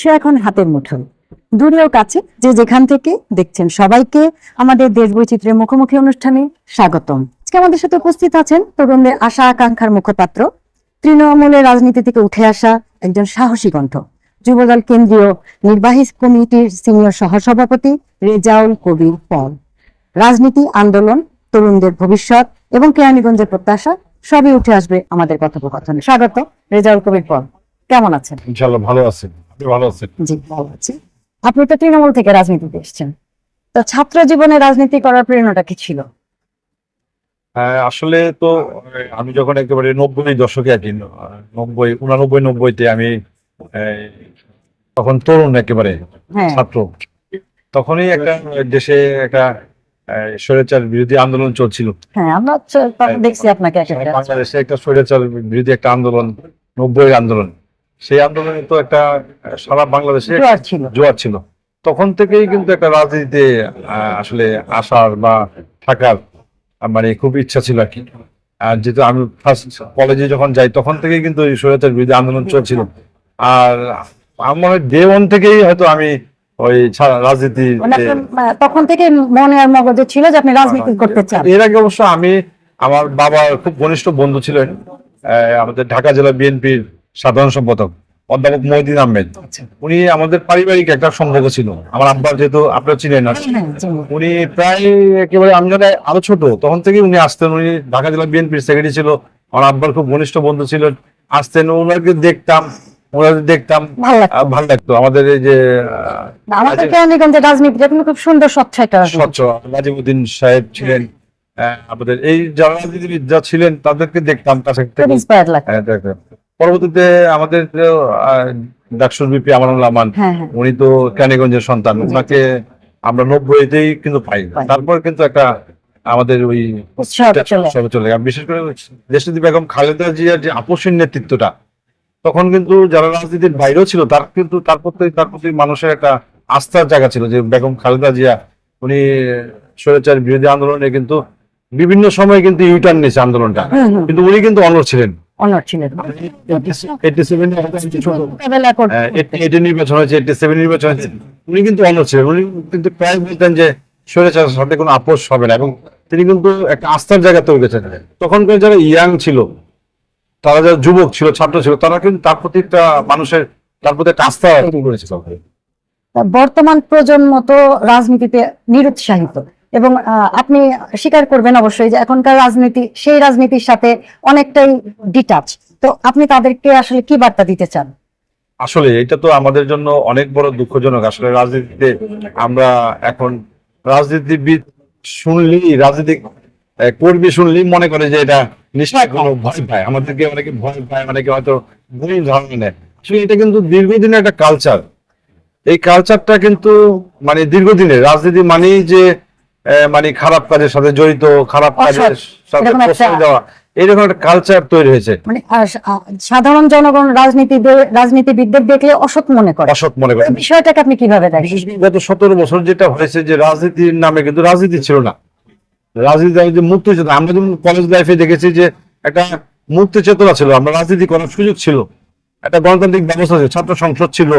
বিশ্ব এখন হাতের মুঠোয়। দূরেও কাছে, যে যেখান থেকে দেখছেন সবাইকে আমাদের দেশ বৈচিত্র্যের মুখোমুখি অনুষ্ঠানে স্বাগতম। আজকে আমাদের সাথে উপস্থিত আছেন তরুণদের আশা আকাঙ্ক্ষার মুখপাত্র তৃণমূলের রাজনীতি থেকে উঠে আসা একজন সাহসী কণ্ঠ, যুবদল কেন্দ্রীয় নির্বাহী কমিটির সিনিয়র সহসভাপতি রেজাউল কবির পল। রাজনীতি, আন্দোলন, তরুণদের ভবিষ্যৎ এবং কেরানীগঞ্জের প্রত্যাশা, সবই উঠে আসবে আমাদের কথোপকথনে। স্বাগত, রেজাউল কবির পল। কেমন আছেন? ভালো আছেন ভালো আছেন? জি ভালো আছি। আপনি তো তৃণমূল থেকে রাজনীতিতে এসেছেন। তো ছাত্র জীবনে রাজনীতি করার প্রেরণাটা কি ছিল? হ্যাঁ, আসলে তো আমি যখন একেবারে নব্বই দশকে আহ, নব্বই উনানব্বই নব্বইতে আমি তখন তরুণ একেবারে হ্যাঁ। ছাত্র। তখনই একটা দেশে একটা স্বৈরাচার বিরোধী আন্দোলন চলছিল। হ্যাঁ দেখছি আপনাকে বাংলাদেশে একটা স্বৈরাচার বিরোধী একটা আন্দোলন নব্বই আন্দোলন। সেই আন্দোলনে তো একটা সারা বাংলাদেশে জোয়ার ছিল। তখন থেকেই কিন্তু একটা রাজনীতিতে আসলে আসার বা থাকার মানে খুব ইচ্ছা ছিল আর কি। আর যেহেতু আমি ফার্স্ট কলেজে যখন যাই তখন থেকেই কিন্তু স্বৈরাচার বিরোধী আন্দোলন চলছিল। আর আমার ডে ওয়ান থেকেই হয়তো আমি ওই রাজনীতি মানে তখন থেকে মনে আর মগজে ছিল যে আপনি রাজনীতি করতে চান। এর আগে অবশ্য আমি আমার বাবা খুব ঘনিষ্ঠ বন্ধু ছিলেন আহ, আমাদের ঢাকা জেলা বিএনপির সাধারণ সম্পাদক অধ্যাপক মহিদিন আহমেদ। উনি আমাদের পারিবারিক একটা সম্পর্ক ছিল। আমার আব্বা যেহেতু আপনারা চিনেন না। হ্যাঁ, উনি প্রায় একেবারে আমি যখন আরও ছোট তখন থেকে উনি আসতেন। উনি ঢাকা জেলা বিএনপির সেক্রেটারি ছিল। আমার আব্বার খুব ঘনিষ্ঠ বন্ধু ছিল। আসতেন ওনাকে দেখতাম ওনাদের দেখতাম। ভালো লাগতো। আমাদের এই যে আমাদের কেরানীগঞ্জের রাজনীতিটা কিন্তু খুব সুন্দর স্বচ্ছ একটা স্বচ্ছ। রাজিবুদ্দিন সাহেব ছিলেন আহ, আমাদের এই যারা রাজনীতিবিদ যা ছিলেন তাদেরকে দেখতাম কাছে থেকে পরবর্তীতে আমাদের ডাকসুর বিপি হ্যাঁ হ্যাঁ উনি তো ক্যানিগঞ্জের সন্তান ওনাকে আমরা নব্বইতেই কিন্তু পাই। তারপর কিন্তু একটা আমাদের ওই সবে চলে গেল। বিশেষ করে দেশনীতি বেগম খালেদা জিয়ার যে আপোষের নেতৃত্বটা তখন কিন্তু যারা রাজনীতির বাইরেও ছিল তার কিন্তু তার প্রতি তার প্রতি মানুষের একটা আস্থার জায়গা ছিল যে বেগম খালেদা জিয়া উনি স্বৈরাচার বিরোধী আন্দোলনে কিন্তু বিভিন্ন সময় কিন্তু ইউটার্ন নিয়েছে আন্দোলনটা। কিন্তু উনি কিন্তু অনর ছিলেন অনার ছিলেন এইটি সেভেন মোকাবেলা করতে এইটি নির্বাচন হয়েছে এইটি সেভেন নির্বাচন হয়েছে। উনি কিন্তু অনর ছিলেন উনি কিন্তু প্রায় বলতেন যে সাথে কোনো আপোষ হবে না। এবং তিনি কিন্তু একটা আস্থার জায়গা তৈরি করেছেন তখনকার যারা ইয়াং ছিল তারা যারা যুবক ছিল ছাত্র ছিল তারা কিন্তু তার প্রতি একটা মানুষের তার প্রতি একটা আস্থা করেছিল বর্তমান প্রজন্ম তো রাজনীতিতে নিরুৎসাহিত। এবং আহ, আপনি স্বীকার করবেন অবশ্যই যে এখনকার রাজনীতি সেই রাজনীতির সাথে অনেকটাই ডিটাচ তো আপনি তাদেরকে আসলে কি বার্তা দিতে চান? আসলে এটা তো আমাদের জন্য অনেক বড় দুঃখজনক। আসলে রাজনীতিতে আমরা এখন রাজনীতিবিদ শুনলেই রাজনীতি কর্মী শুনলেই মনে করে যে এটা নিশ্চয় কোনো ভয় পায়। আমাদেরকে অনেকে ভয় পায় অনেকে হয়তো ভুল ধারণা নেয়। আসলে এটা কিন্তু দীর্ঘদিনের একটা কালচার এই কালচারটা কিন্তু মানে দীর্ঘদিনের। রাজনীতি মানেই যে মানে খারাপ কাজের সাথে জড়িত খারাপ কাজের সাথে প্রশ্রয় দেওয়া এরকম একটা কালচার তৈরি হয়েছে। মানে সাধারণ জনগণ রাজনীতিদের রাজনীতিবিদদের দেখলে অসৎ মনে করে। অসৎ মনে করে। বিষয়টাকে আপনি কীভাবে দেখেন? গত সতেরো বছর যেটা হয়েছে যে রাজনীতির নামে কিন্তু রাজনীতি ছিল না। রাজনীতি আমি যে মুক্তি চেতনা আমরা যেমন কলেজ লাইফে দেখেছি যে একটা মুক্তি চেতনা ছিল আমরা রাজনীতি করার সুযোগ ছিল। একটা গণতান্ত্রিক ব্যবস্থা ছিল ছাত্র সংসদ ছিল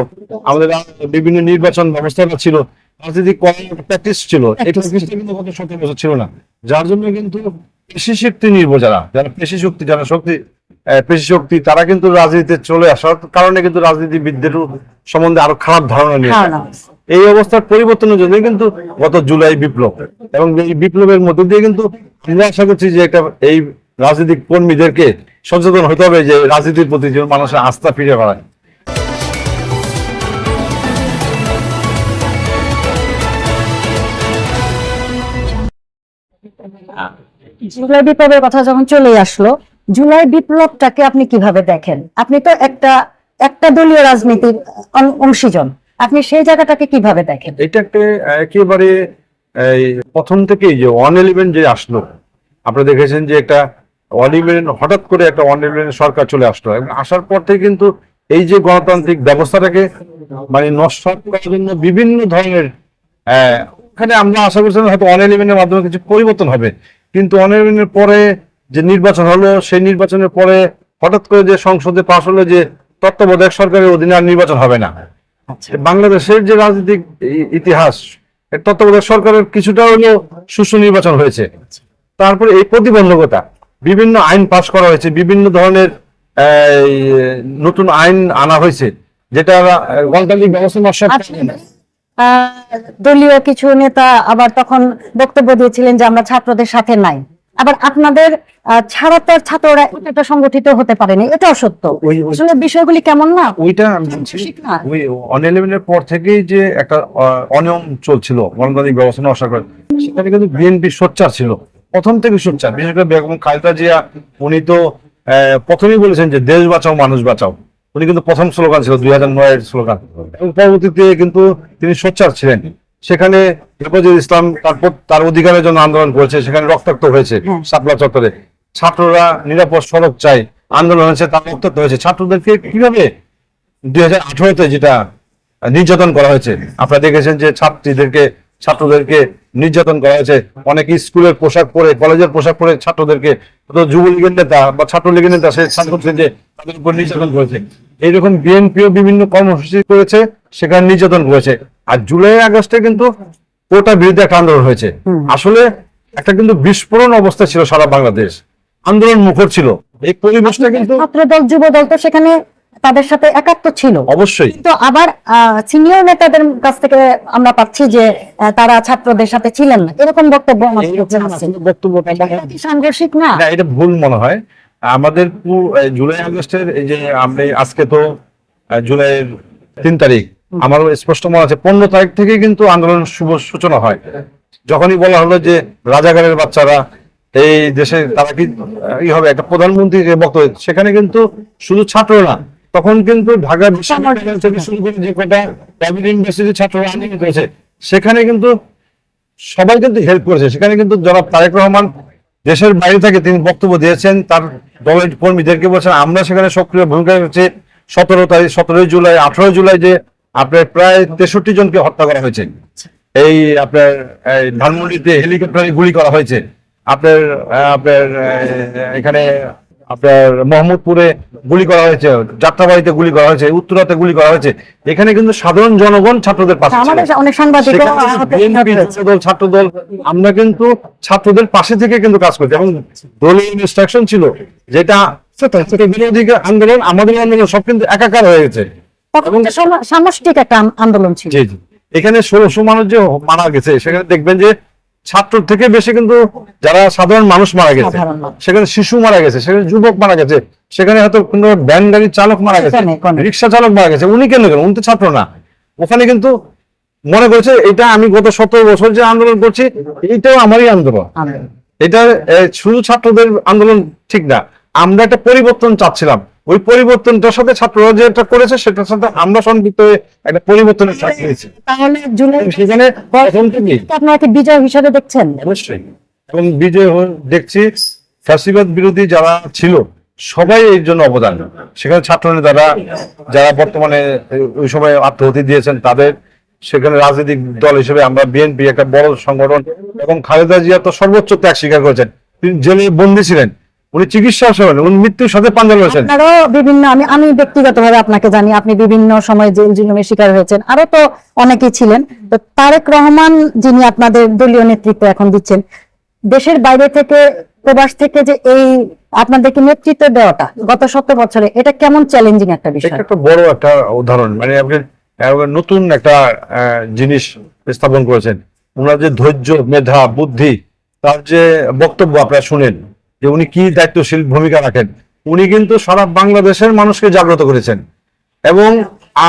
আমাদের বিভিন্ন নির্বাচন ব্যবস্থাটা ছিল। রাজনীতি করার প্র্যাকটিস ছিল। এই প্র্যাকটিসটা কিন্তু গত সতেরো বছর ছিল না। যার জন্য কিন্তু পেশি শক্তি নির্ভর যারা যারা পেশি শক্তি যারা শক্তি পেশি শক্তি তারা কিন্তু রাজনীতিতে চলে আসার কারণে কিন্তু রাজনীতিবিদদের সম্বন্ধে আরও খারাপ ধারণা নিয়ে এই অবস্থার পরিবর্তনের জন্য কিন্তু গত জুলাই বিপ্লব এবং এই বিপ্লবের মধ্য দিয়ে কিন্তু আমরা আশা করছি যে একটা এই রাজনৈতিক কর্মীদেরকে সচেতন হতে হবে যে রাজনীতির প্রতি যেন মানুষের আস্থা ফিরে পায় জুলাই বিপ্লবের কথা যখন চলে আসলো, জুলাই বিপ্লবটাকে আপনি কীভাবে দেখেন? আপনি তো একটা একটা দলীয় রাজনীতির অংশীজন। আপনি সেই জায়গাটাকে কীভাবে দেখেন? একেবারে প্রথম যে ওয়ান ইলেভেন যে আসলো দেখেছেন যে একটা ওয়ান হঠাৎ করে একটা ওয়ান সরকার চলে আসলো। আসার পর থেকে কিন্তু এই যে গণতান্ত্রিক ব্যবস্থাটাকে মানে নষ্ট করার জন্য বিভিন্ন ধরনের ওখানে আমরা আশা করছিলাম হয়তো ওয়ান ইলেভেনের মাধ্যমে কিছু পরিবর্তন হবে। কিন্তু ওয়ান ইলেভেনের পরে যে নির্বাচন হলো সেই নির্বাচনের পরে হঠাৎ করে যে সংসদে পাশ হলো যে তত্ত্বাবধায়ক সরকারের অধীনে আর নির্বাচন হবে না। আচ্ছা। বাংলাদেশের যে রাজনৈতিক ইতিহাস তত্ত্বাবধায়ক সরকারের কিছুটা হলেও সুষ্ঠু নির্বাচন হয়েছে। তারপরে এই প্রতিবন্ধকতা বিভিন্ন আইন পাশ করা হয়েছে বিভিন্ন ধরনের নতুন আইন আনা হয়েছে যেটা গণতান্ত্রিক ব্যবস্থা নষ্ট আচ্ছা। দলীয় কিছু নেতা আবার তখন বক্তব্য দিয়েছিলেন যে আমরা ছাত্রদের সাথে নাই। আবার আপনাদের ছাড়া তো ছাত্ররা এটা সংগঠিত হতে পারেনি এটাও সত্য। আসলে বিষয়গুলি কেমন না? ওইটা আমি বলছি ওই পর থেকেই যে একটা অনিয়ম চলছিল গণতান্ত্রিক ব্যবস্থা নষ্ট করে সেখানে কিন্তু বিএনপি সোচ্চার ছিল প্রথম থেকে সোচ্চার। বিশেষ করে বেগম খালেদা জিয়া উনি তো আহ, প্রথমেই বলেছেন যে দেশ বাঁচাও মানুষ বাঁচাও। উনি কিন্তু প্রথম স্লোগান ছিল দুই হাজার নয়ের স্লোগান। এবং পরবর্তীতে কিন্তু তিনি সোচ্চার ছিলেন। সেখানে হেফাজুল ইসলাম তারপর তার অধিকারের জন্য আন্দোলন করেছে সেখানে রক্তাক্ত হয়েছে হ্যাঁ। শাপলা চত্বরে। ছাত্ররা নিরাপদ সড়ক চাই আন্দোলন হয়েছে তার রক্তাক্ত হয়েছে। ছাত্রদেরকে কীভাবে দুই হাজার আঠারোতে যেটা নির্যাতন করা হয়েছে? আপনারা দেখেছেন যে ছাত্রীদেরকে ছাত্রদেরকে নির্যাতন করা হয়েছে। অনেকে স্কুলের পোশাক পরে কলেজের পোশাক পরে ছাত্রদেরকে যুবলীগের নেতা বা ছাত্রলীগের নেতা সে যে তাদের উপর নির্যাতন করেছে। এইরকম বিএনপিও বিভিন্ন কর্মসূচি করেছে সেখানে নির্যাতন করেছে। আর জুলাই আগস্টে কিন্তু কোটা বিরুদ্ধে একটা আন্দোলন হয়েছে। আসলে একটা কিন্তু বিস্ফোরণ অবস্থা ছিল সারা বাংলাদেশ। আন্দোলন মুখর ছিল। এই পরিবেশটা কিন্তু ছাত্রদল যুবদল তো সেখানে তাদের সাথে একাত্ম ছিল। অবশ্যই। কিন্তু আবার সিনিয়র নেতাদের কাছ থেকে আমরা পাচ্ছি যে তারা ছাত্রদের সাথে ছিলেন না। এরকম বক্তব্য সাংঘর্ষিক না? এটা ভুল মনে হয়। আমাদের জুলাই আগস্টের এই যে আমরা আজকে তো জুলাইয়ের তিন তারিখ আমারও স্পষ্ট মনে আছে পনেরো তারিখ থেকে কিন্তু আন্দোলন শুভ সূচনা হয়। যখনই বলা হলো যে রাজাগারের বাচ্চারা এই দেশে তারা কি হবে একটা প্রধানমন্ত্রী বক্তব্য সেখানে কিন্তু শুধু ছাত্র না তখন কিন্তু ঢাকা বিশ্ববিদ্যালয় থেকে শুরু করে যে কটা প্রাইভেট ইউনিভার্সিটির ছাত্ররা আন্দোলন করেছে, সেখানে কিন্তু সবাই কিন্তু হেল্প করেছে। সেখানে কিন্তু জনাব তারেক রহমান দেশের বাইরে থেকে তিনি বক্তব্য দিয়েছেন, তার দলের কর্মীদেরকে বলছেন, আমরা সেখানে সক্রিয় ভূমিকা রেখেছি। সতেরো তারিখ, সতেরোই জুলাই, আঠারোই জুলাই যে আপনার প্রায় তেষট্টি জনকে হত্যা করা হয়েছে। এই আপনার ধানমন্ডিতে হেলিকপ্টারে গুলি করা হয়েছে। আপনার আপনার, এখানে আপনার মোহাম্মদপুরে গুলি করা হয়েছে যাত্রাবাড়িতে গুলি করা হয়েছে উত্তরাতে গুলি করা হয়েছে। এখানে কিন্তু সাধারণ জনগণ ছাত্রদের পাশে অনেক সাংবাদিক ছাত্রদল ছাত্রদল আমরা কিন্তু ছাত্রদের পাশে থেকে কিন্তু কাজ করছি। এবং দলীয় ইনস্ট্রাকশন ছিল যেটা বিরোধী আন্দোলন আমাদের আন্দোলন সব কিন্তু একাকার হয়ে গেছে। সামষ্টিক একটা আন্দোলন ছিল। এখানে ষোলোশো মানুষ যে মারা গেছে সেখানে দেখবেন যে ছাত্র থেকে বেশি কিন্তু যারা সাধারণ মানুষ মারা গেছে সেখানে শিশু মারা গেছে সেখানে যুবক মারা গেছে সেখানে হয়তো কোনো ভ্যান গাড়ির চালক মারা গেছে রিক্সা চালক মারা গেছে উনি কেন উনি তো ছাত্র না। ওখানে কিন্তু মনে করছে এটা আমি গত সতেরো বছর যে আন্দোলন করছি এইটাও আমারই আন্দোলন। এটা শুধু ছাত্রদের আন্দোলন ঠিক না আমরা একটা পরিবর্তন চাচ্ছিলাম। ওই পরিবর্তনটার সাথে ছাত্ররা যেটা করেছে সেটার সাথে আমরা সম্পৃক্ত হয়ে একটা পরিবর্তনের চাপ নিয়েছি তাহলে জুলাই সেখানে প্রথম আপনারা কি বিজয় হিসাবে দেখছেন? অবশ্যই। এবং বিজয় দেখছি ফ্যাসিবাদ বিরোধী যারা ছিল সবাই এর জন্য অবদান। সেখানে ছাত্র নেতারা যারা বর্তমানে ওই সময় আত্মহতি দিয়েছেন তাদের সেখানে রাজনৈতিক দল হিসেবে আমরা বিএনপি একটা বড় সংগঠন এবং খালেদা জিয়া তো সর্বোচ্চ ত্যাগ স্বীকার করেছেন। তিনি জেলে বন্দী ছিলেন। উনি চিকিৎসা সেবেন উনি মৃত্যুর সাথে পাঞ্জা লড়েছেন আপনারও বিভিন্ন আমি আমি ব্যক্তিগতভাবে আপনাকে জানি আপনি বিভিন্ন সময় জেল জুলুমের শিকার হয়েছেন। আরও তো অনেকেই ছিলেন। তো তারেক রহমান যিনি আপনাদের দলীয় নেতৃত্ব এখন দিচ্ছেন দেশের বাইরে থেকে প্রবাস থেকে যে এই আপনাদেরকে নেতৃত্ব দেওয়াটা গত সত্তর বছরে এটা কেমন চ্যালেঞ্জিং একটা বিষয়? এটা একটা বড় একটা উদাহরণ। মানে আপনি নতুন একটা আহ, জিনিস স্থাপন করেছেন। ওনার যে ধৈর্য মেধা বুদ্ধি তার যে বক্তব্য আপনারা শুনেন যে উনি কি দায়িত্বশীল ভূমিকা রাখেন উনি কিন্তু সারা বাংলাদেশের মানুষকে জাগ্রত করেছেন এবং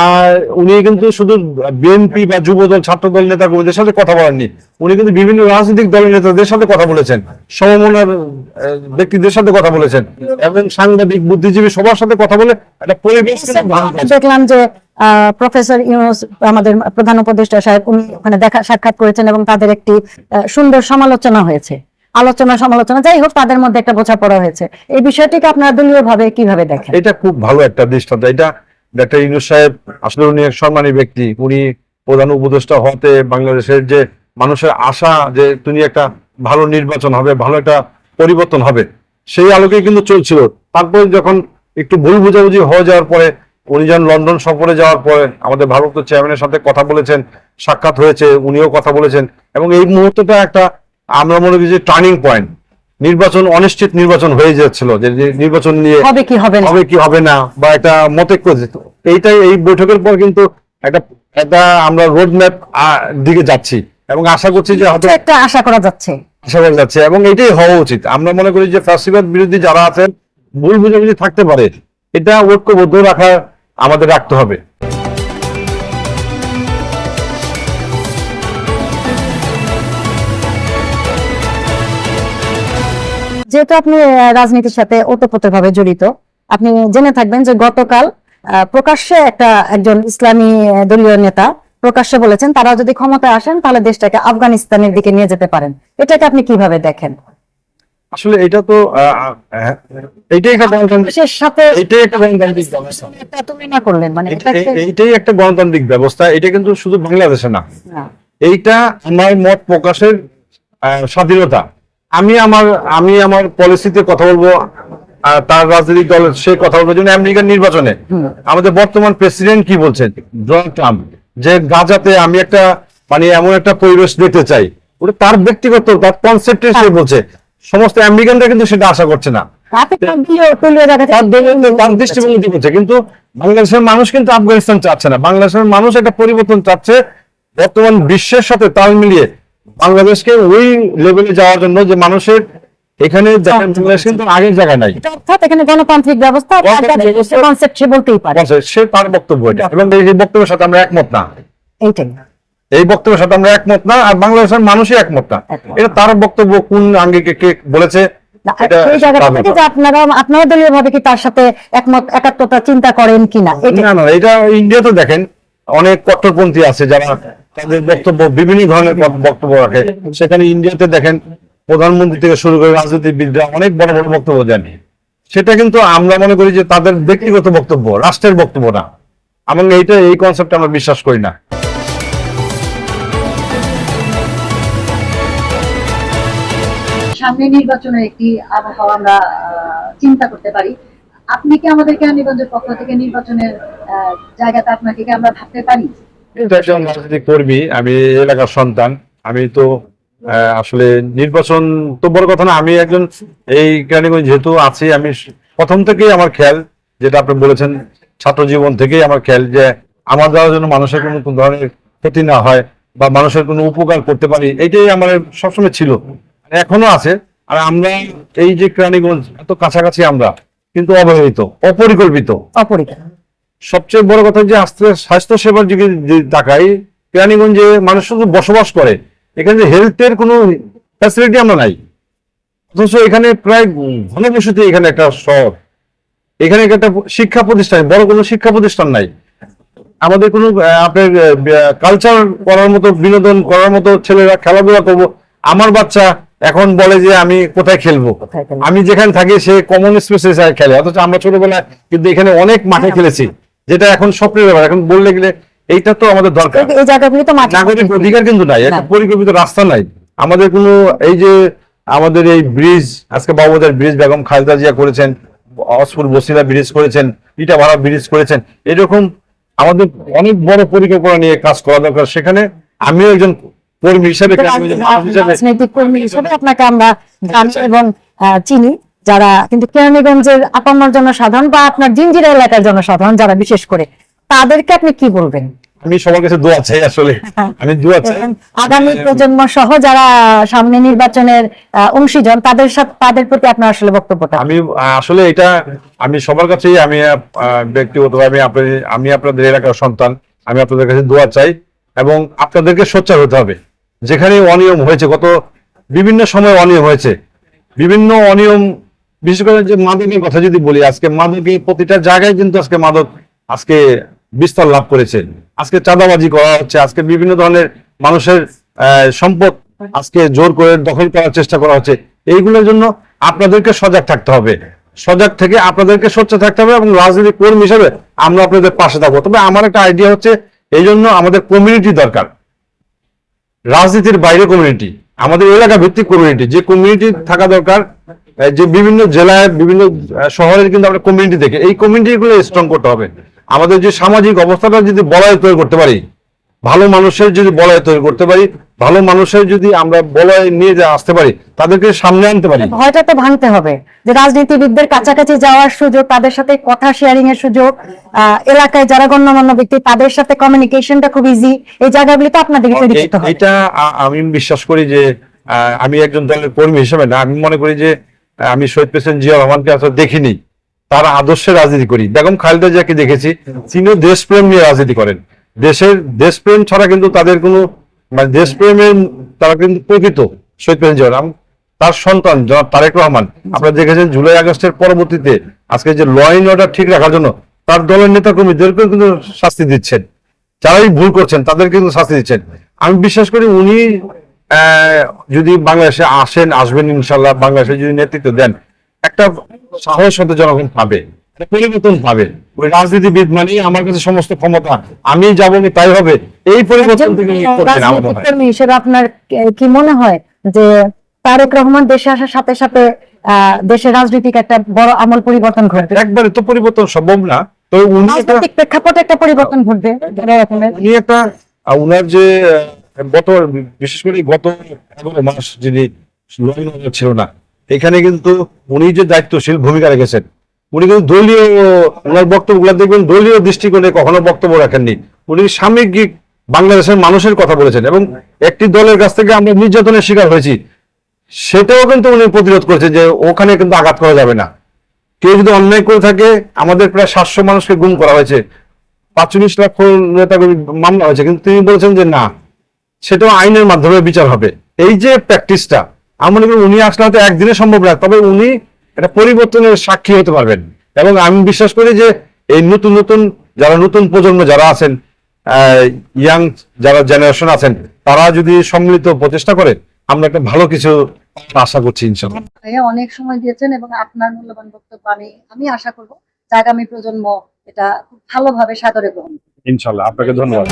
আর উনি কিন্তু শুধু বিএনপি বা যুবদল ছাত্রদল নেতা কর্মীদের সাথে কথা বলেননি উনি কিন্তু বিভিন্ন রাজনৈতিক দলের নেতাদের সাথে কথা বলেছেন সমমনার ব্যক্তিদের সাথে কথা বলেছেন এবং সাংবাদিক বুদ্ধিজীবী সবার সাথে কথা বলে একটা পরিবেশ। দেখলাম যে প্রফেসর ইউনুস আমাদের প্রধান উপদেষ্টা সাহেব উনি ওখানে দেখা সাক্ষাৎ করেছেন এবং তাদের একটি সুন্দর সমালোচনা হয়েছে আলোচনা, সমালোচনা, যাই হোক, তাদের মধ্যে একটা বোঝাপড়া হয়েছে। এই বিষয়টিকে আপনারা দলীয় ভাবে কীভাবে দেখেন? এটা খুব ভালো একটা দৃষ্টান্ত। এটা ডাক্তার ইনুস সাহেব, আসলে উনি এক সম্মানী ব্যক্তি। উনি প্রধান উপদেষ্টা হতে বাংলাদেশের যে মানুষের আশা যে তুমি একটা ভালো নির্বাচন হবে, ভালো একটা পরিবর্তন হবে, সেই আলোকে কিন্তু চলছিল। তারপরে যখন একটু ভুল বোঝাবুঝি হয়ে যাওয়ার পরে, উনি যখন লন্ডন সফরে যাওয়ার পরে আমাদের ভারপ্রাপ্ত চেয়ারম্যানের সাথে কথা বলেছেন, সাক্ষাৎ হয়েছে, উনিও কথা বলেছেন এবং এই মুহূর্তটা একটা আমরা মনে করি যে টার্নিং পয়েন্ট নির্বাচন অনিশ্চিত নির্বাচন হয়ে যাচ্ছিল যে নির্বাচন নিয়ে হবে কি হবে না। হবে কি হবে না বা একটা মতৈক্য যেত এইটাই এই বৈঠকের পর কিন্তু একটা একটা আমরা রোড ম্যাপ দিকে যাচ্ছি। এবং আশা করছি যে হয়তো একটা আশা করা যাচ্ছে। আশা করা যাচ্ছে। এবং এটাই হওয়া উচিত। আমরা মনে করি যে ফ্যাসিবাদ বিরোধী যারা আছেন ভুল বুঝাবুঝি থাকতে পারে। এটা ঐক্যবদ্ধ রাখা আমাদের রাখতে হবে। যেহেতু আপনি রাজনীতির সাথে ওতপ্রোতভাবে জড়িত আপনি জেনে থাকবেন যে গতকাল প্রকাশ্যে একটা একজন ইসলামী দলীয় নেতা প্রকাশ্যে বলেছেন তারা যদি ক্ষমতায় আসেন তাহলে দেশটাকে আফগানিস্তানের দিকে নিয়ে যেতে পারেন। এটাকে আপনি কীভাবে দেখেন? আসলে এটা তো আহ, একটা গণতান্ত্রিক সাথে এইটাই একটা গণতান্ত্রিক ব্যবস্থা। করলেন মানে এটা- এইটাই একটা গণতান্ত্রিক ব্যবস্থা এটা কিন্তু শুধু বাংলাদেশে না। এইটা আমার মত প্রকাশের স্বাধীনতা। আমি আমার আমি আমার পলিসিতে কথা বলব তার রাজনৈতিক দল সে কথা বলব যেমন আমেরিকার নির্বাচনে। আমাদের বর্তমান প্রেসিডেন্ট কি বলছেন? Donald Trump. যে গাজাতে আমি একটা মানে এমন একটা পরিবেশ দেখতে চাই। ওটা তার ব্যক্তিগত তার কনসেপ্টে সে বলছে। সমস্ত আমেরিকানরা কিন্তু সেটা আশা করছে না। তার দৃষ্টিভঙ্গি করছে কিন্তু বাংলাদেশের মানুষ কিন্তু আফগানিস্তান চাচ্ছে না। বাংলাদেশের মানুষ একটা পরিবর্তন চাচ্ছে। বর্তমান বিশ্বের সাথে তাল মিলিয়ে বাংলাদেশকে ওই লেভেলে যাওয়ার জন্য যে মানুষের এখানে কিন্তু আগের জায়গায় নাই। অর্থাৎ এখানে গণতান্ত্রিক ব্যবস্থা কনসেপ্ট সে বলতেই পারে। সে তার বক্তব্য এটা। এবং এই বক্তব্যের সাথে আমরা একমত না। এইটাই এই বক্তব্যের সাথে আমরা একমত না আর বাংলাদেশের মানুষই একমত না। এটা তার বক্তব্য কোন আঙ্গিকে কে বলেছে আপনারা আপনারা দলীয় ভাবে কি তার সাথে একমত একাত্মতা চিন্তা করেন কিনা? না না এটা ইন্ডিয়াতে দেখেন অনেক কট্টরপন্থী আছে যারা তাদের বক্তব্য, বিভিন্ন ধরনের বক্তব্য রাখে। সেখানে ইন্ডিয়াতে দেখেন, প্রধানমন্ত্রী থেকে শুরু করে রাজনীতিবিদরা অনেক বড় বড় বক্তব্য দেন সেটা কিন্তু আমরা মনে করি যে তাদের ব্যক্তিগত বক্তব্য, রাষ্ট্রের বক্তব্য না। আমরা এইটা, এই কনসেপ্ট আমরা বিশ্বাস করি না। সামনে নির্বাচনের একটি আবহাওয়া আমরা চিন্তা করতে পারি। আপনি কি আমাদের কেরানীগঞ্জের পক্ষ থেকে নির্বাচনের জায়গাতে আপনাকে আমরা ভাবতে পারি? একজন কর্মী, আমি এলাকার সন্তান, আমি তো আসলে নির্বাচন তো বড় কথা না, আমি একজন এই কেরানীগঞ্জ যেহেতু আছি, আমি প্রথম থেকেই আমার খেয়াল, যেটা আপনি বলেছেন, ছাত্র জীবন থেকেই আমার খেয়াল যে আমার দ্বারা যেন মানুষের কোনো ধরনের ক্ষতি না হয় বা মানুষের কোনো উপকার করতে পারি, এইটাই আমার সবসময় ছিল। এখনও আছে, আর আমরা এই যে কেরানীগঞ্জ, এত কাছাকাছি আমরা, কিন্তু অবহেলিত, অপরিকল্পিত। অপরিচিত সবচেয়ে বড় কথা যে আস্তে স্বাস্থ্য সেবার দিকে যে তাকাই কেরানীগঞ্জে মানুষ শুধু বসবাস করে। এখানে যে হেলথের কোনো ফ্যাসিলিটি আমরা নাই। অথচ এখানে প্রায় ঘনবসতি এখানে একটা শহর। এখানে একটা শিক্ষা প্রতিষ্ঠান বড় কোনো শিক্ষা প্রতিষ্ঠান নাই। আমাদের কোনো আপনার কালচার করার মতো বিনোদন করার মতো ছেলেরা খেলাধুলা করব। আমার বাচ্চা এখন বলে যে আমি কোথায় খেলব? আমি যেখানে থাকি সে কমন স্পেসে খেলে। অথচ আমরা ছোটবেলায় কিন্তু এখানে অনেক মাঠে খেলেছি। যেটা এখন স্বপ্নের ব্যাপার। এখন বললে গেলে এইটা তো আমাদের দরকার। এই- জায়গাগুলি তো নাগরিক অধিকার কিন্তু নাই। একটা পরিকল্পিত রাস্তা নাই। আমাদের কোনো এই যে আমাদের এই ব্রিজ আজকে বাবুদের ব্রিজ বেগম খালেদা জিয়া করেছেন অসপুর বসিলা ব্রিজ করেছেন ইটা ভাড়া ব্রিজ করেছেন এরকম আমাদের অনেক বড় পরিকল্পনা নিয়ে কাজ করা দরকার। সেখানে আমিও একজন কর্মী হিসাবে রাজনৈতিক কর্মী হিসেবে আপনাকে আমরা জানি এবং চিনি। যারা কিন্তু কেরানীগঞ্জের আপামর জনসাধারণ বা আপনার জিঞ্জিরা এলাকার জনসাধারণ যারা বিশেষ করে তাদেরকে আপনি কি বলবেন? আমি সবার কাছে দোয়া চাই আসলে। আমি দোয়া চাই। আগামী প্রজন্ম সহ যারা সামনে নির্বাচনের অংশীজন তাদের সাথে তাদের প্রতি আপনার আসলে বক্তব্যটা। আমি আসলে এটা আমি সবার কাছেই আমি ব্যক্তিগতভাবে আমি আপনাদের আমি আপনাদের এলাকার সন্তান আমি আপনাদের কাছে দোয়া চাই এবং আপনাদেরকে সোচ্চার হতে হবে। যেখানে অনিয়ম হয়েছে গত বিভিন্ন সময় অনিয়ম হয়েছে। বিভিন্ন অনিয়ম বিশেষ করে যে মাদকের কথা যদি বলি, আজকে মাদকের প্রতিটা জায়গায় কিন্তু আজকে মাদক আজকে বিস্তার লাভ করেছে। আজকে চাঁদাবাজি করা হচ্ছে, আজকে বিভিন্ন ধরনের মানুষের সম্পদ আজকে জোর করে দখল করার চেষ্টা করা হচ্ছে। এইগুলোর জন্য আপনাদেরকে সজাগ থাকতে হবে। সজাগ থেকে আপনাদেরকে সোচ্চার থাকতে হবে এবং রাজনীতি কর্মী হিসেবে আমরা আপনাদের পাশে থাকব। তবে আমার একটা আইডিয়া হচ্ছে, এই জন্য আমাদের কমিউনিটি দরকার। রাজনীতির বাইরে কমিউনিটি আমাদের এলাকা ভিত্তিক কমিউনিটি যে কমিউনিটি থাকা দরকার যে বিভিন্ন জেলায় বিভিন্ন শহরের কিন্তু আমরা কমিউনিটি দেখে। এই কমিউনিটি গুলো স্ট্রং করতে হবে। আমাদের যে সামাজিক অবস্থাটা যদি বলয় তৈরি করতে পারি ভালো মানুষের যদি বলয় তৈরি করতে পারি ভালো মানুষের যদি আমরা বলয় নিয়ে যা আসতে পারি তাদেরকে সামনে আনতে পারি। ভয়টা তো ভাঙতে হবে। যে রাজনীতিবিদদের কাছাকাছি যাওয়ার সুযোগ তাদের সাথে কথা শেয়ারিং এর সুযোগ এলাকায় যারা গণ্যমান্য ব্যক্তি তাদের সাথে কমিউনিকেশনটা খুব ইজি এই জায়গাগুলি তো আপনাদেরকে তৈরি করতে হবে। এটা আমি বিশ্বাস করি যে আমি একজন দলের কর্মী হিসেবে না আমি মনে করি যে আমি শহীদ প্রেসিডেন্ট জিয়া রহমানকে আসলে দেখিনি। তার আদর্শে রাজনীতি করি। বেগম খালেদা জিয়াকে দেখেছি। তিনিও দেশপ্রেম নিয়ে রাজনীতি করেন। দেশের দেশপ্রেম ছাড়া কিন্তু তাদের কোনো মানে দেশপ্রেমের তারা কিন্তু প্রকৃত শহীদ প্রেসিডেন্ট জিয়া রহমান। তার সন্তান জনাব তারেক রহমান। আপনারা দেখেছেন জুলাই আগস্টের পরবর্তীতে আজকে যে ল অ্যান্ড অর্ডার ঠিক রাখার জন্য তার দলের নেতা কর্মীদেরকেও কিন্তু শাস্তি দিচ্ছেন। যারাই ভুল করছেন তাদের কিন্তু শাস্তি দিচ্ছেন। আমি বিশ্বাস করি উনি যদি বাংলাদেশে আসেন আসবেন ইনশাল্লাহ বাংলাদেশে যদি নেতৃত্ব দেন একটা সাহস হতে জনগণ পাবে পরিবর্তন পাবে। ওই রাজনীতিবিদ মানে আমার কাছে সমস্ত ক্ষমতা। আমি যাব কি তাই হবে। এই পরিবর্তন থেকে মনে হয়। হিসেবে আপনার কি- মনে হয় যে তারেক রহমান দেশে আসার সাথে সাথে দেশের রাজনৈতিক একটা বড় আমল পরিবর্তন ঘটবে? একবারে তো পরিবর্তন সম্ভব না। তো উনি প্রেক্ষাপটে একটা পরিবর্তন ঘটবে উনি একটা উনার যে গত, বিশেষ করে গত মাস যিনি ছিল না, এখানে কিন্তু উনি যে দায়িত্বশীল ভূমিকা রেখেছেন, উনি কিন্তু দলীয়, ওনার বক্তব্যগুলো দেখবেন দলীয় দৃষ্টিকোণে কখনো বক্তব্য রাখেননি। উনি সামগ্রিক বাংলাদেশের মানুষের কথা বলেছেন এবং একটি দলের কাছ থেকে আমরা নির্যাতনের শিকার হয়েছি, সেটাও কিন্তু উনি প্রতিরোধ করেছে যে ওখানে কিন্তু আঘাত করা যাবে না। কেউ যদি অন্যায় করে থাকে, আমাদের প্রায় সাতশো মানুষকে গুম করা হয়েছে পাঁচচল্লিশ লাখ নেতা মামলা হয়েছে, কিন্তু তিনি বলেছেন যে না সেটাও আইনের মাধ্যমে বিচার হবে। এই যে প্র্যাকটিসটা আমি মনে করি উনি আসলে হয়তো একদিনে সম্ভব না তবে উনি একটা পরিবর্তনের সাক্ষী হতে পারবেন। এবং আমি বিশ্বাস করি যে এই নতুন নতুন যারা নতুন প্রজন্ম যারা আছেন ইয়াং যারা জেনারেশন আছেন তারা যদি সম্মিলিত প্রচেষ্টা করে আমরা একটা ভালো কিছু আশা করছি অনেক সময় দিয়েছেন এবং আপনার মূল্যবান বক্তব্য আমি আমি আশা করব যে আগামী প্রজন্ম এটা খুব ভালোভাবে সাদরে গ্রহণ করবে। ইনশাল্লাহ আপনাকে ধন্যবাদ।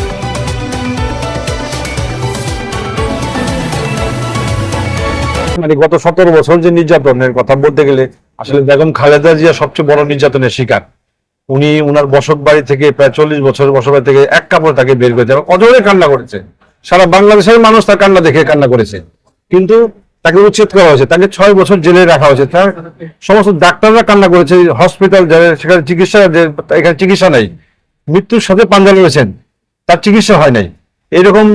মানে গত সতেরো বছর যে নির্যাতনের কথা বলতে গেলে, আসলে বেগম খালেদা জিয়া সবচেয়ে বড় নির্যাতনের শিকার। উনি উনার বসত বাড়ি থেকে প্রায় চল্লিশ বছর বসত বাড়ি থেকে এক কাপড় তাকে বের করেছে অজরে কান্না করেছে। সারা বাংলাদেশের মানুষ তার কান্না দেখে কান্না করেছে। কিন্তু তাকে উচ্ছেদ করা হয়েছে, তাকে ছয় বছর জেলে রাখা হয়েছে। তার সমস্ত ডাক্তাররা কান্না করেছে, হসপিটাল যারা, সেখানে চিকিৎসা এখানে চিকিৎসা নাই। মৃত্যুর সাথে পাঞ্জা রয়েছেন, তার চিকিৎসা হয় নাই। এরকম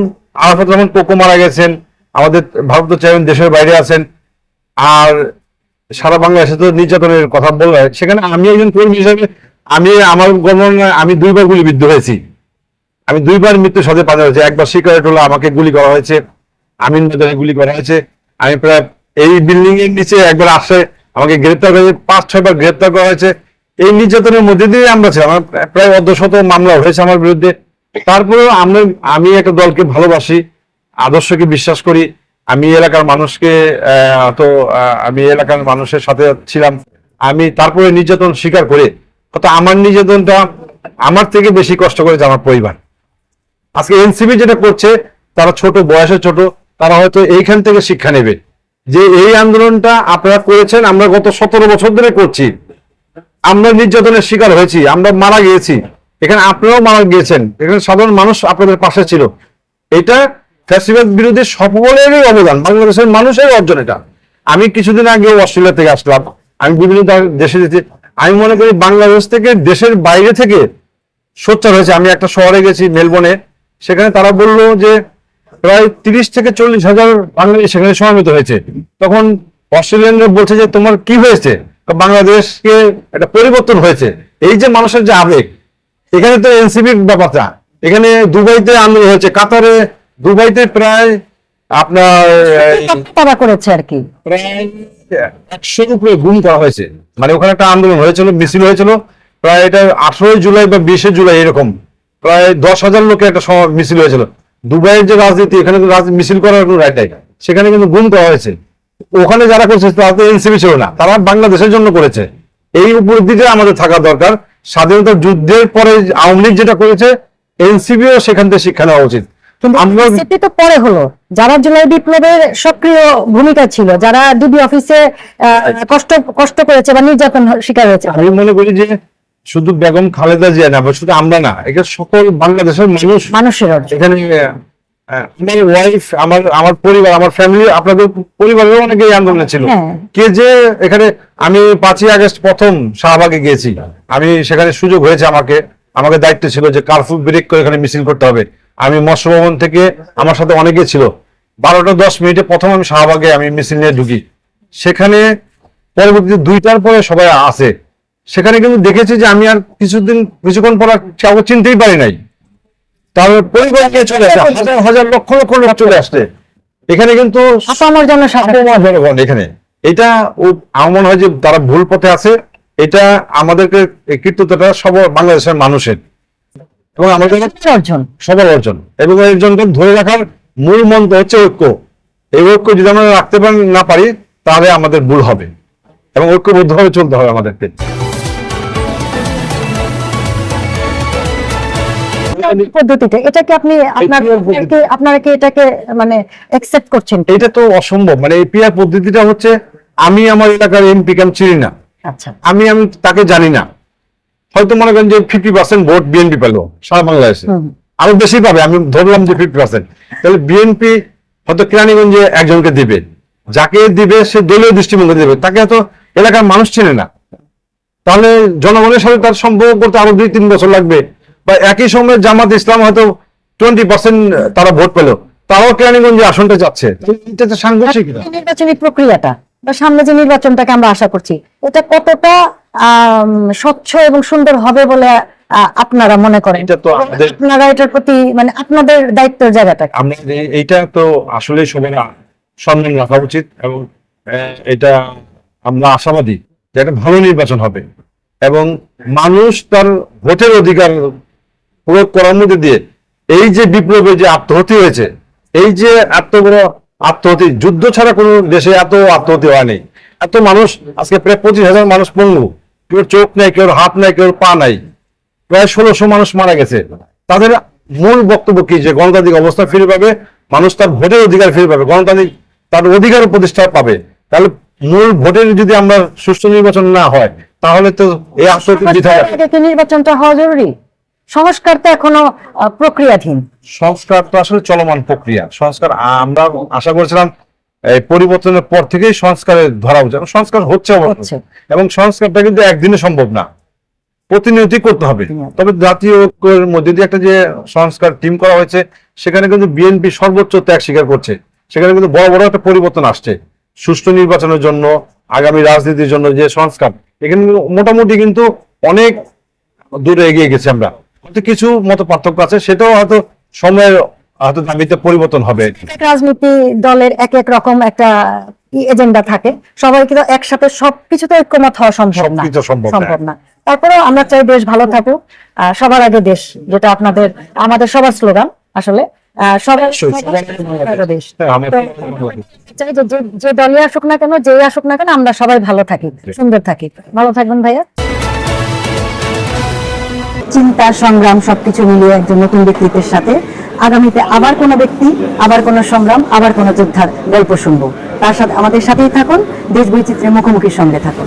আরাফাত রহমান কোকো মারা গেছেন আমাদের ভারত চেয়ারম্যান দেশের বাইরে আছেন, আর সারা বাংলাদেশে তো নির্যাতনের কথা বলা হয়। সেখানে আমি একজন কর্মী হিসেবে, আমি আমার গণনায় আমি দুইবার গুলিবিদ্ধ হয়েছি। আমি দুইবার মৃত্যুর সাথে পাঞ্জা হয়েছে একবার সিকারেট হলো আমাকে গুলি করা হয়েছে, আমিন বাজারে গুলি করা হয়েছে। আমি প্রায় এই বিল্ডিং এর নিচে একবার আসে, আমাকে গ্রেপ্তার করেছে পাঁচ ছয়বার গ্রেপ্তার করা হয়েছে। এই নির্যাতনের মধ্যে দিয়ে আমরা আমার প্রায় অর্ধশত মামলা হয়েছে আমার বিরুদ্ধে। তারপরেও আমরা, আমি একটা দলকে ভালোবাসি। আদর্শকে বিশ্বাস করি, আমি এলাকার মানুষকে তো আমি এলাকার মানুষের সাথে ছিলাম। আমি তারপরে নির্যাতন স্বীকার করে। হয়তো আমার নির্যাতনটা আমার থেকে বেশি কষ্ট করেছে আমার পরিবার। আজকে এনসিবি যেটা করছে, তারা ছোট, বয়সে ছোট, তারা হয়তো এইখান থেকে শিক্ষা নেবে। যে এই আন্দোলনটা আপনারা করেছেন, আমরা গত সতেরো বছর ধরে করছি। আমরা নির্যাতনের শিকার হয়েছি, আমরা মারা গিয়েছি। এখানে আপনারাও মারা গিয়েছেন। এখানে সাধারণ মানুষ আপনাদের পাশে ছিল। এটা ফ্যাসিবাদ বিরোধী সকলেরই অবদান, বাংলাদেশের মানুষের অর্জন এটা। আমি কিছুদিন আগে অস্ট্রেলিয়া থেকে আসলাম, আমি বিভিন্ন দেশে যেতে আমি মনে করি বাংলাদেশ থেকে দেশের বাইরে থেকে সোচ্চার হয়েছে। আমি একটা শহরে গেছি, মেলবোর্নে, সেখানে তারা বলল যে প্রায় তিরিশ থেকে চল্লিশ হাজার বাঙালি সেখানে সমবেত হয়েছে। তখন অস্ট্রেলিয়ানরা বলছে যে, তোমার কি হয়েছে? বাংলাদেশকে একটা পরিবর্তন হয়েছে। এই যে মানুষের যে আবেগ, এখানে তো এনসিবি ব্যাপারটা। এখানে দুবাইতে আন্দোলন হয়েছে, কাতারে দুবাইতে প্রায় আপনার তারা করেছে আর কি। প্রায় একশোর উপরে গুম করা হয়েছে। মানে ওখানে একটা আন্দোলন হয়েছিল মিছিল হয়েছিল প্রায় এটা আঠারোই জুলাই বা বিশে জুলাই এরকম। প্রায় দশ হাজার লোকের একটা মিছিল হয়েছিল। দুবাইয়ের যে রাজনীতি এখানে তো রাজ- মিছিল করার কোনো রাইট নাই। সেখানে কিন্তু গুম করা হয়েছে। ওখানে যারা করছে তারা তো এনসিপি ছিল না। তারা বাংলাদেশের জন্য করেছে। এই উপলব্ধিটা আমাদের থাকা দরকার। স্বাধীনতা যুদ্ধের পরে আওয়ামী লীগ যেটা করেছে এনসিপিও সেখান থেকে শিক্ষা নেওয়া উচিত। কিন্তু আমরা সেটি তো পরে হলো। যারা জুলাই বিপ্লবের সক্রিয় ভূমিকা ছিল যারা ডিবি অফিসে কষ্ট কষ্ট করেছে বা নির্যাতন শিকার হয়েছে। আমি মনে করি যে শুধু বেগম খালেদা জিয়া না শুধু আমরা না এখানে সকল বাংলাদেশের মানুষ। মানুষের এখানে আহ, আমার ওয়াইফ আমার আমার পরিবার আমার ফ্যামিলি আপনাদের পরিবারের অনেকে এই আন্দোলনে ছিল। হ্যাঁ। কে যে এখানে আমি পাঁচই আগস্ট প্রথম শাহবাগে গিয়েছি। আমি সেখানে সুযোগ হয়েছে আমাকে আমাকে দায়িত্ব ছিল যে কার্ফু ব্রেক করে এখানে মিছিল করতে হবে। আমি মৎস্য ভবন থেকে আমার সাথে অনেকে ছিল। বারোটা দশ মিনিটে প্রথম আমি শাহবাগে আমি মিছিল নিয়ে ঢুকি। সেখানে পরবর্তীতে দুইটার পরে সবাই আসে। সেখানে কিন্তু দেখেছি যে আমি আর কিছুদিন কিছুক্ষণ পর আর কাউকে চিনতেই পারি নাই। তারপর পরিবার নিয়ে চলে আসে। হাজার হাজার লক্ষ লক্ষ লোক চলে আসছে এখানে কিন্তু সাধারণ জনগণ এখানে। এটা আমার মনে হয় যে তারা ভুল পথে আছে। এটা আমাদেরকে এই সব বাংলাদেশের মানুষের। এবং আমাদের অর্জন। সবার অর্জন। এবং অর্জনকে ধরে রাখার মূল মন্ত্র হচ্ছে ঐক্য। এই ঐক্য যদি আমরা রাখতে পারি না পারি তাহলে আমাদের ভুল হবে। এবং ঐক্যবদ্ধভাবে চলতে হবে আমাদেরকে। কি আপনি আপনার কি এটাকে মানে একসেপ্ট করছেন? এটা তো অসম্ভব। মানে এই পদ্ধতিটা হচ্ছে আমি আমার এলাকার এমপি কে আমি চিনি না। আচ্ছা। আমি আমি তাকে জানি না। হয়তো মনে করেন যে ফিফটি পার্সেন্ট ভোট বিএনপি পেল সারা বাংলাদেশে। আরও বেশি পাবে আমি ধরলাম যে ফিফটি পার্সেন্ট তাহলে বিএনপি হয়তো কেরানীগঞ্জে একজনকে দিবে। যাকে দিবে সে দলীয় দৃষ্টিভঙ্গি দেবে। তাকে হয়তো এলাকার মানুষ চেনে না। তাহলে জনগণের সাথে তার সম্পর্ক করতে আরও দুই তিন বছর লাগবে। বা একই সময় জামাত ইসলাম হয়তো টোয়েন্টি পার্সেন্ট তারা ভোট পেল। তারাও কেরানীগঞ্জে আসনটা যাচ্ছে এটা তো সাংঘর্ষিক নির্বাচনী প্রক্রিয়াটা বা সামনে যে নির্বাচনটাকে আমরা আশা করছি এটা কতটা স্বচ্ছ এবং সুন্দর হবে বলে আপনারা মনে করেন। এটা তো আপনারা এটার প্রতি মানে আপনাদের দায়িত্বের জায়গাটা এইটা তো আসলে সবার সম্মান রাখা উচিত এবং এটা আমরা আশাবাদী যে একটা ভালো নির্বাচন হবে। এবং মানুষ তার ভোটের অধিকার প্রয়োগ করার মধ্যে দিয়ে এই যে বিপ্লবে যে আত্মহতি হয়েছে এই যে এত বড় আত্মহতি যুদ্ধ ছাড়া কোনো দেশে এত আত্মহতি হয়নি এত মানুষ আজকে প্রায় পঁচিশ হাজার মানুষ পঙ্গু। কেউ চোখ নাই কেউ হাত নাই কেউ পা নাই। প্রায় ষোলোশো মানুষ মারা গেছে। তাদের মূল বক্তব্য কি? যে গণতান্ত্রিক অবস্থা ফিরে পাবে মানুষ তার ভোটের অধিকার ফিরে পাবে গণতান্ত্রিক তার অধিকার প্রতিষ্ঠা পাবে। তাহলে মূল ভোটের যদি আমরা সুষ্ঠু নির্বাচন না হয় তাহলে তো এই যাবে। নির্বাচনটা হওয়া জরুরি? সংস্কার তো এখনও প্রক্রিয়াধীন। সংস্কার তো আসলে চলমান প্রক্রিয়া। সংস্কার আমরা আশা করেছিলাম এই পরিবর্তনের পর থেকেই সংস্কারের ধরা উচিত সংস্কার হচ্ছে। এবং সংস্কারটা কিন্তু একদিনে সম্ভব না। প্রতিনিয়তই করতে হবে। তবে জাতীয় ঐক্যের মধ্যে দিয়ে একটা যে সংস্কার টিম করা হয়েছে সেখানে কিন্তু বিএনপি সর্বোচ্চ ত্যাগ স্বীকার করছে। সেখানে কিন্তু বড় বড় একটা পরিবর্তন আসছে। সুষ্ঠু নির্বাচনের জন্য আগামী রাজনীতির জন্য যে সংস্কার এখানে মোটামুটি কিন্তু অনেক দূরে এগিয়ে গেছি আমরা। হয়তো কিছু মত পার্থক্য আছে সেটাও হয়তো সময়ের হয়তো দাবিতে পরিবর্তন হবে। রাজনীতি দলের এক এক রকম একটা এজেন্ডা থাকে। সবাই কিন্তু একসাথে সবকিছুতে ঐক্যমত হওয়া সম্ভব না। সম্ভব না। আমরা চাই দেশ ভালো থাকুক। সবার আগে দেশ যেটা আপনাদের আমাদের সবার স্লোগান আসলে। যে যে- যে দলই আসুক না কেন যেই আসুক না কেন আমরা সবাই ভালো থাকি সুন্দর থাকি। ভালো থাকবেন ভাইয়া। চিন্তা সংগ্রাম সবকিছু মিলিয়ে একজন নতুন ব্যক্তিত্বের সাথে আগামীতে আবার কোনো ব্যক্তি, আবার কোনো সংগ্রাম, আবার কোনো যোদ্ধার গল্প শুনব। তার সাথে আমাদের সাথেই থাকুন দেশ বৈচিত্র্যের মুখোমুখির সঙ্গে থাকুন।